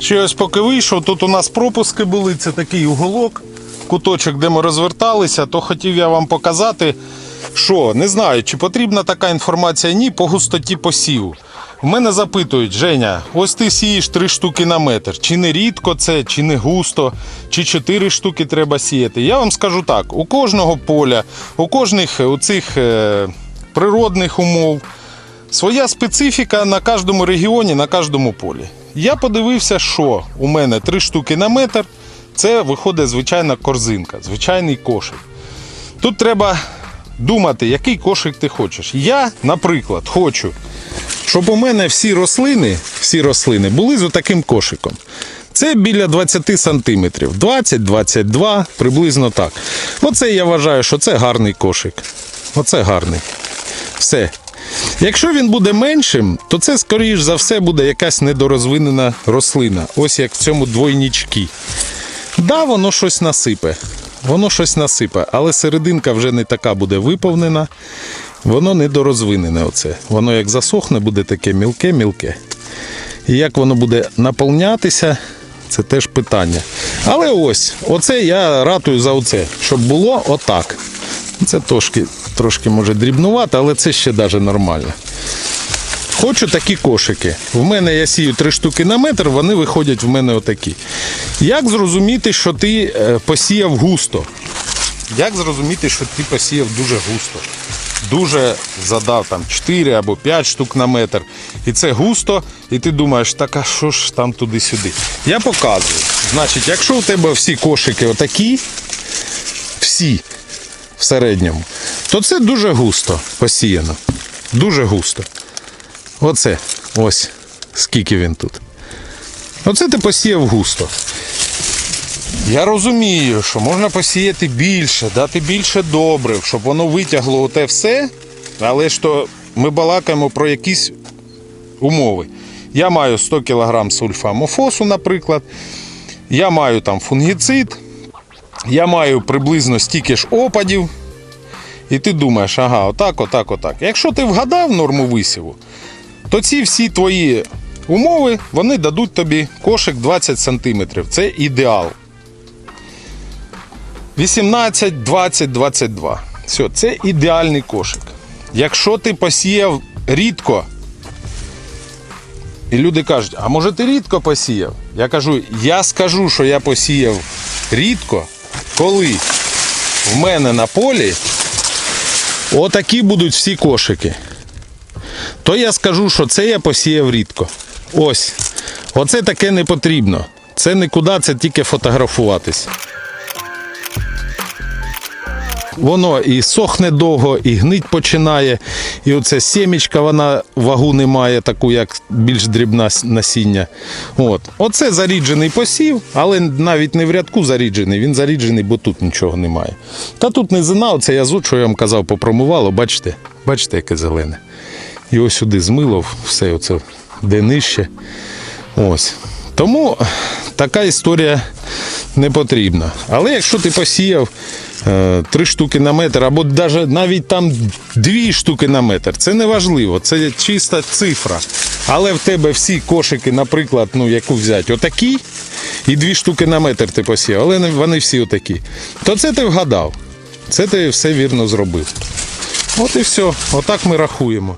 Ще ось поки вийшов, тут у нас пропуски були, це такий уголок, куточок, де ми розверталися, то хотів я вам показати, що не знаю, чи потрібна така інформація ні по густоті посіву. В мене запитують, Женя, ось ти сієш три штуки на метр. Чи не рідко це, чи не густо, чи чотири штуки треба сіяти. Я вам скажу так: у кожного поля, у кожних цих е, природних умов своя специфіка на кожному регіоні, на кожному полі. Я подивився, що у мене три штуки на метр. Це виходить звичайна корзинка, звичайний кошик. Тут треба думати, який кошик ти хочеш. Я, наприклад, хочу, щоб у мене всі рослини, всі рослини були з отаким кошиком. Це біля 20 сантиметрів. 20-22, приблизно так. Оце я вважаю, що це гарний кошик. Оце гарний. Все. Якщо він буде меншим, то це, скоріш за все, буде якась недорозвинена рослина. Ось як в цьому двойнічки. Да, воно щось насипе. Воно щось насипе, але серединка вже не така буде виповнена. Воно недорозвинене. Оце. Воно як засохне, буде таке мілке-мілке. І як воно буде наповнятися, це теж питання. Але ось, оце я ратую за оце, щоб було отак. Це трошки, трошки може дрібнувати, але це ще навіть нормально. Хочу такі кошики. В мене я сію три штуки на метр, вони виходять в мене отакі. Як зрозуміти, що ти е, посіяв густо? Як зрозуміти, що ти посіяв дуже густо? Дуже задав там 4 або 5 штук на метр. І це густо, і ти думаєш, так а що ж там туди-сюди? Я показую. Значить, якщо у тебе всі кошики отакі, всі в середньому, то це дуже густо посіяно. Дуже густо. Оце, ось, скільки він тут. Оце ти посіяв густо. Я розумію, що можна посіяти більше, дати більше добрив, щоб воно витягло оте все, але ж то ми балакаємо про якісь умови. Я маю 100 кг сульфамофосу, наприклад. Я маю там фунгіцид, я маю приблизно стільки ж опадів. І ти думаєш, ага, отак, отак, отак. Якщо ти вгадав норму висіву, то ці всі твої умови вони дадуть тобі кошик 20 см. Це ідеал. 18, 20, 22. Все, це ідеальний кошик. Якщо ти посіяв рідко, і люди кажуть, а може ти рідко посіяв? Я кажу, я скажу, що я посіяв рідко, коли в мене на полі отакі будуть всі кошики. То я скажу, що це я посіяв рідко. Ось. Оце таке не потрібно. Це нікуди, це тільки фотографуватись. Воно і сохне довго, і гнить починає. І оце сімечка, вона вагу не має, таку, як більш дрібна насіння. От. Оце заріджений посів, але навіть не в рядку заріджений, він заріджений, бо тут нічого немає. Та тут низина, оце язут, що я вам казав, попромивало, бачите? Бачите, яке зелене. Його сюди змило, все оце де нижче. Ось. Тому така історія не потрібна. Але якщо ти посіяв е, три штуки на метр, або навіть там дві штуки на метр, це не важливо, це чиста цифра. Але в тебе всі кошики, наприклад, ну яку взяти, отакі, і дві штуки на метр ти посіяв, але вони всі отакі. То це ти вгадав. Це ти все вірно зробив. От і все. Отак ми рахуємо.